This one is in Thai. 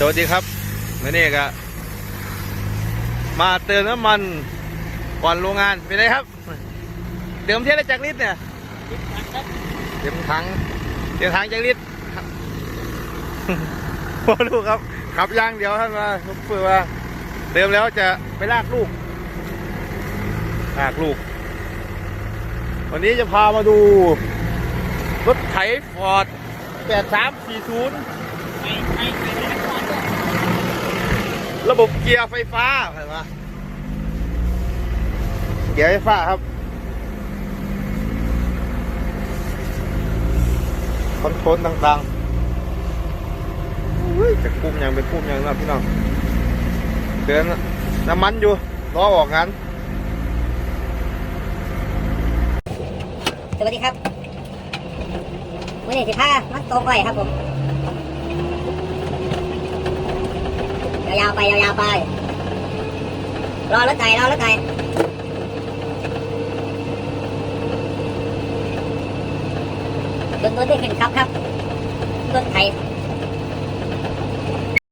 สวัสดีครับมื่อนี้ก็มาเติมน้ำมันก่อนโรงงานเป็นไรครับ เติมเท่าไรจากลิตรเนี่ยเต็มถังเต็มถังจากลิตรพอลูกครับ ขับยางเดี๋ยวท่านมาเพื่อว่าเติมแล้วจะไปลากลูกลากลูก วันนี้จะพามาดูรถไถฟอร์ด8340 ระบบเกียร์ไฟฟ้าเห็นไหมเกียร์ไฟฟ้าครับ คอนโทรลต่างๆจะคุ้มยังเป็นคุ้มยังนะพี่น้องเดินน้ำมันอยู่ล้อออกงานสวัสดีครับวันนี้สิพามันตรงไปครับผม ยาวไปยาวๆไป รอรถไถรอรถไถจนตัวที่ขึ้นครับครับรถไถ